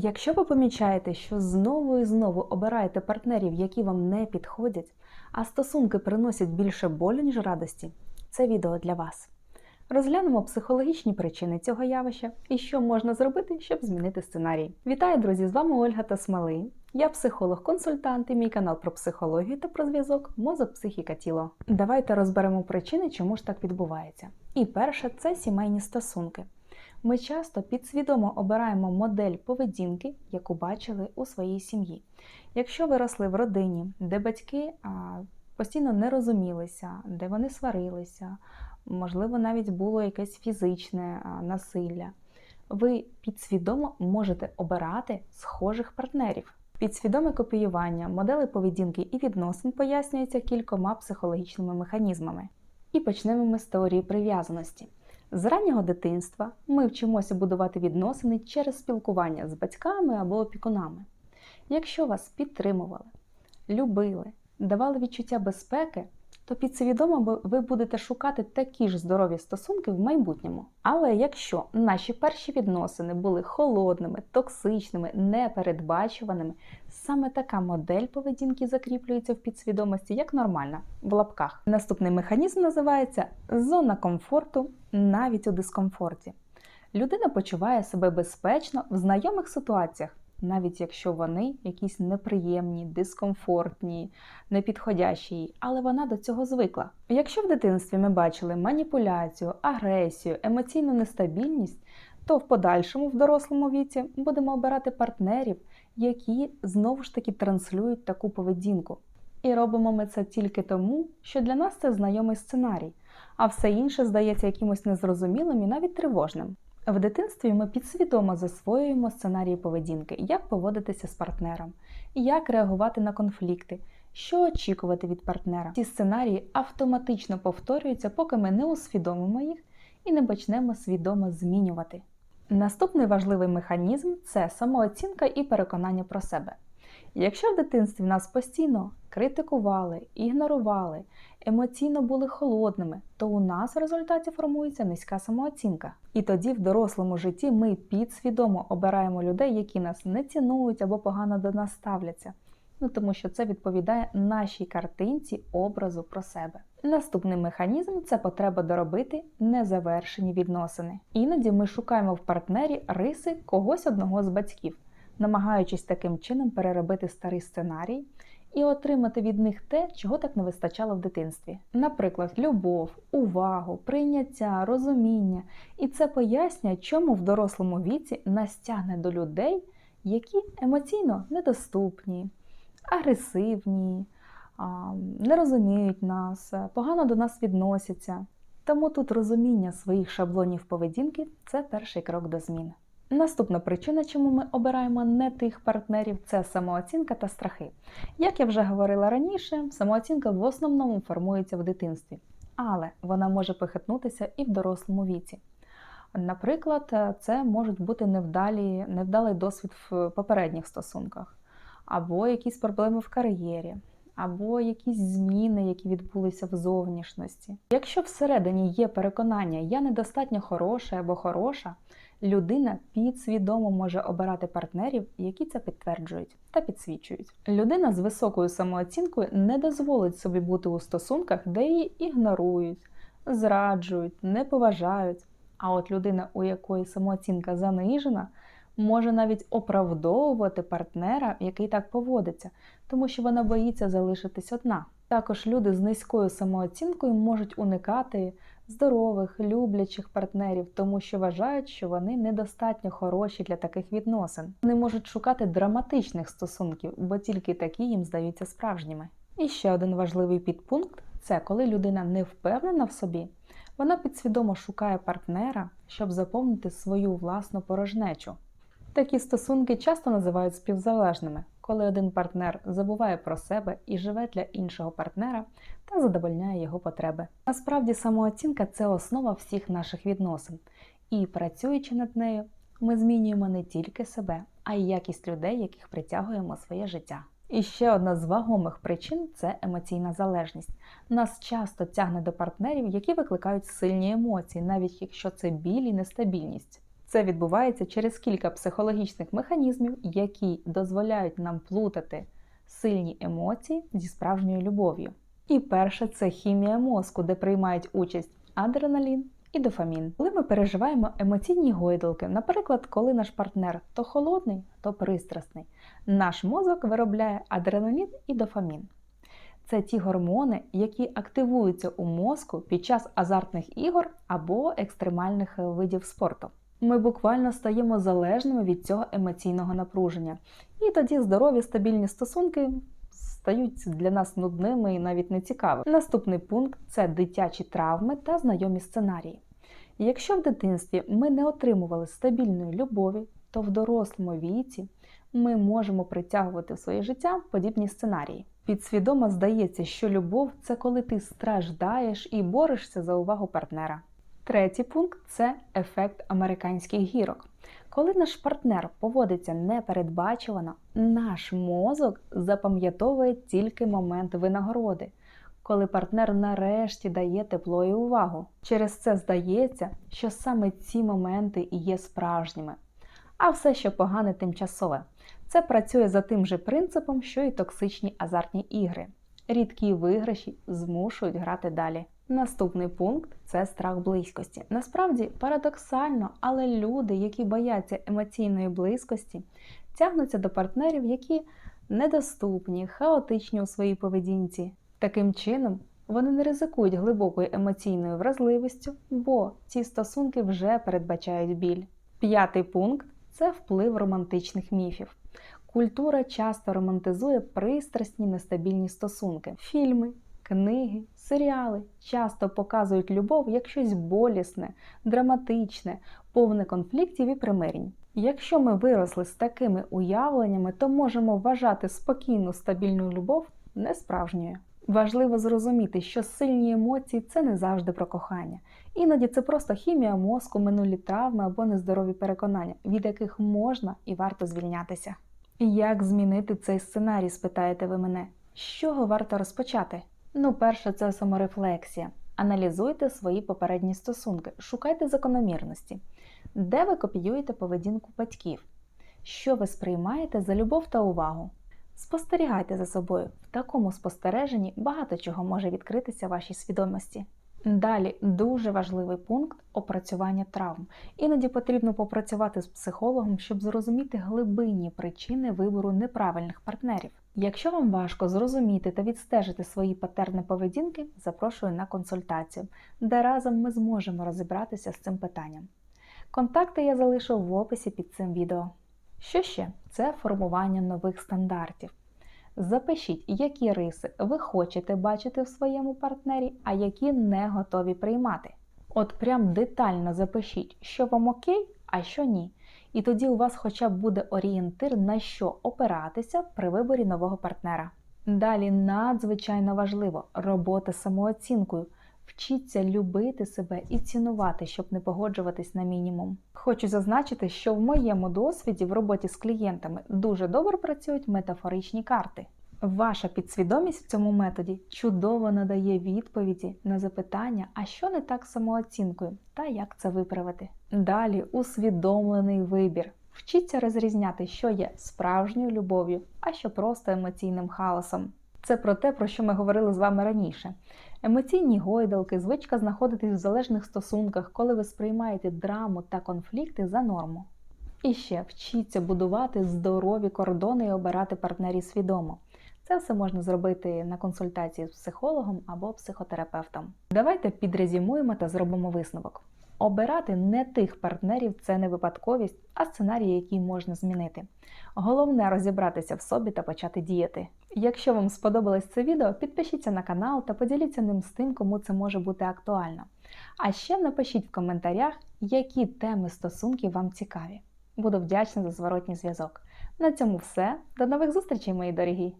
Якщо ви помічаєте, що знову і знову обираєте партнерів, які вам не підходять, а стосунки приносять більше болю, ніж радості, це відео для вас. Розглянемо психологічні причини цього явища і що можна зробити, щоб змінити сценарій. Вітаю, друзі! З вами Ольга Тасмали. Я психолог-консультант і мій канал про психологію та про зв'язок мозок, психіка, тіло. Давайте розберемо причини, чому ж так відбувається. І перше це сімейні стосунки. Ми часто підсвідомо обираємо модель поведінки, яку бачили у своїй сім'ї. Якщо ви росли в родині, де батьки постійно не розумілися, де вони сварилися, можливо, навіть було якесь фізичне насилля, ви підсвідомо можете обирати схожих партнерів. Підсвідоме копіювання модели поведінки і відносин пояснюється кількома психологічними механізмами. І почнемо ми з теорії прив'язаності. З раннього дитинства ми вчимося будувати відносини через спілкування з батьками або опікунами. Якщо вас підтримували, любили, давали відчуття безпеки, то підсвідомо ви будете шукати такі ж здорові стосунки в майбутньому. Але якщо наші перші відносини були холодними, токсичними, непередбачуваними, саме така модель поведінки закріплюється в підсвідомості як нормальна в лапках. Наступний механізм називається зона комфорту навіть у дискомфорті. Людина почуває себе безпечно в знайомих ситуаціях, навіть якщо вони якісь неприємні, дискомфортні, непідходящі їй, але вона до цього звикла. Якщо в дитинстві ми бачили маніпуляцію, агресію, емоційну нестабільність, то в подальшому, в дорослому віці, будемо обирати партнерів, які знову ж таки транслюють таку поведінку. І робимо ми це тільки тому, що для нас це знайомий сценарій, а все інше здається якимось незрозумілим і навіть тривожним. В дитинстві ми підсвідомо засвоюємо сценарії поведінки, як поводитися з партнером, як реагувати на конфлікти, що очікувати від партнера. Ці сценарії автоматично повторюються, поки ми не усвідомимо їх і не почнемо свідомо змінювати. Наступний важливий механізм це самооцінка і переконання про себе. Якщо в дитинстві нас постійно критикували, ігнорували, емоційно були холодними, то у нас в результаті формується низька самооцінка. І тоді в дорослому житті ми підсвідомо обираємо людей, які нас не цінують або погано до нас ставляться. Ну тому що це відповідає нашій картинці образу про себе. Наступний механізм це потреба доробити незавершені відносини. Іноді ми шукаємо в партнері риси когось одного з батьків, намагаючись таким чином переробити старий сценарій і отримати від них те, чого так не вистачало в дитинстві. Наприклад, любов, увагу, прийняття, розуміння. І це пояснює, чому в дорослому віці нас тягне до людей, які емоційно недоступні, агресивні, не розуміють нас, погано до нас відносяться. Тому тут розуміння своїх шаблонів поведінки це перший крок до змін. Наступна причина, чому ми обираємо не тих партнерів, це самооцінка та страхи. Як я вже говорила раніше, самооцінка в основному формується в дитинстві, але вона може похитнутися і в дорослому віці. Наприклад, це можуть бути невдалі, невдалий досвід в попередніх стосунках, або якісь проблеми в кар'єрі, або якісь зміни, які відбулися в зовнішності. Якщо всередині є переконання, я недостатньо хороша або хороша, людина підсвідомо може обирати партнерів, які це підтверджують та підсвічують. Людина з високою самооцінкою не дозволить собі бути у стосунках, де її ігнорують, зраджують, не поважають. А от людина, у якої самооцінка занижена, може навіть оправдовувати партнера, який так поводиться, тому що вона боїться залишитись одна. Також люди з низькою самооцінкою можуть уникати здорових, люблячих партнерів, тому що вважають, що вони недостатньо хороші для таких відносин. Вони можуть шукати драматичних стосунків, бо тільки такі їм здаються справжніми. І ще один важливий підпункт це коли людина не впевнена в собі, вона підсвідомо шукає партнера, щоб заповнити свою власну порожнечу. Такі стосунки часто називають співзалежними, коли один партнер забуває про себе і живе для іншого партнера та задовольняє його потреби. Насправді, самооцінка це основа всіх наших відносин, і працюючи над нею, ми змінюємо не тільки себе, а й якість людей, яких притягуємо своє життя. І ще одна з вагомих причин це емоційна залежність. Нас часто тягне до партнерів, які викликають сильні емоції, навіть якщо це біль і нестабільність. Це відбувається через кілька психологічних механізмів, які дозволяють нам плутати сильні емоції зі справжньою любов'ю. І перше це хімія мозку, де приймають участь адреналін і дофамін. Коли ми переживаємо емоційні гойдалки, наприклад, коли наш партнер то холодний, то пристрасний, наш мозок виробляє адреналін і дофамін. Це ті гормони, які активуються у мозку під час азартних ігор або екстремальних видів спорту. Ми буквально стаємо залежними від цього емоційного напруження. І тоді здорові стабільні стосунки стають для нас нудними і навіть нецікавими. Наступний пункт це дитячі травми та знайомі сценарії. Якщо в дитинстві ми не отримували стабільної любові, то в дорослому віці ми можемо притягувати в своє життя подібні сценарії. Підсвідомо здається, що любов це коли ти страждаєш і борешся за увагу партнера. Третій пункт це ефект американських гірок. Коли наш партнер поводиться непередбачувано, наш мозок запам'ятовує тільки момент винагороди, коли партнер нарешті дає тепло і увагу. Через це здається, що саме ці моменти і є справжніми, а все, що погане, тимчасове. Це працює за тим же принципом, що і токсичні азартні ігри. Рідкі виграші змушують грати далі. Наступний пункт це страх близькості. Насправді парадоксально, але люди, які бояться емоційної близькості, тягнуться до партнерів, які недоступні, хаотичні у своїй поведінці. Таким чином, вони не ризикують глибокою емоційною вразливістю, бо ці стосунки вже передбачають біль. П'ятий пункт це вплив романтичних міфів. Культура часто романтизує пристрасні нестабільні стосунки, фільми, книги, серіали часто показують любов як щось болісне, драматичне, повне конфліктів і примирень. Якщо ми виросли з такими уявленнями, то можемо вважати спокійну стабільну любов несправжньою. Важливо зрозуміти, що сильні емоції це не завжди про кохання. Іноді це просто хімія мозку, минулі травми або нездорові переконання, від яких можна і варто звільнятися. Як змінити цей сценарій, спитаєте ви мене? З чого варто розпочати? Ну, перше, це саморефлексія. Аналізуйте свої попередні стосунки, шукайте закономірності, де ви копіюєте поведінку батьків, що ви сприймаєте за любов та увагу. Спостерігайте за собою. В такому спостереженні багато чого може відкритися вашій свідомості. Далі дуже важливий пункт опрацювання травм. Іноді потрібно попрацювати з психологом, щоб зрозуміти глибинні причини вибору неправильних партнерів. Якщо вам важко зрозуміти та відстежити свої патерни поведінки, запрошую на консультацію, де разом ми зможемо розібратися з цим питанням. Контакти я залишу в описі під цим відео. Що ще? Це формування нових стандартів. Запишіть, які риси ви хочете бачити в своєму партнері, а які не готові приймати. От прям детально запишіть, що вам окей, а що ні. І тоді у вас хоча б буде орієнтир, на що опиратися при виборі нового партнера. Далі надзвичайно важливо робота самооцінкою. Вчіться любити себе і цінувати, щоб не погоджуватись на мінімум. Хочу зазначити, що в моєму досвіді в роботі з клієнтами дуже добре працюють метафоричні карти. Ваша підсвідомість в цьому методі чудово надає відповіді на запитання, а що не так самооцінкою та як це виправити. Далі усвідомлений вибір. Вчіться розрізняти, що є справжньою любов'ю, а що просто емоційним хаосом. Це про те, про що ми говорили з вами раніше. Емоційні гойдалки, звичка знаходитись в залежних стосунках, коли ви сприймаєте драму та конфлікти за норму. І ще вчіться будувати здорові кордони і обирати партнерів свідомо. Це все можна зробити на консультації з психологом або психотерапевтом. Давайте підрезюмуємо та зробимо висновок. Обирати не тих партнерів це не випадковість, а сценарії, які можна змінити. Головне розібратися в собі та почати діяти. Якщо вам сподобалось це відео, підпишіться на канал та поділіться ним з тим, кому це може бути актуально. А ще напишіть в коментарях, які теми стосунків вам цікаві. Буду вдячна за зворотній зв'язок. На цьому все. До нових зустрічей, мої дорогі!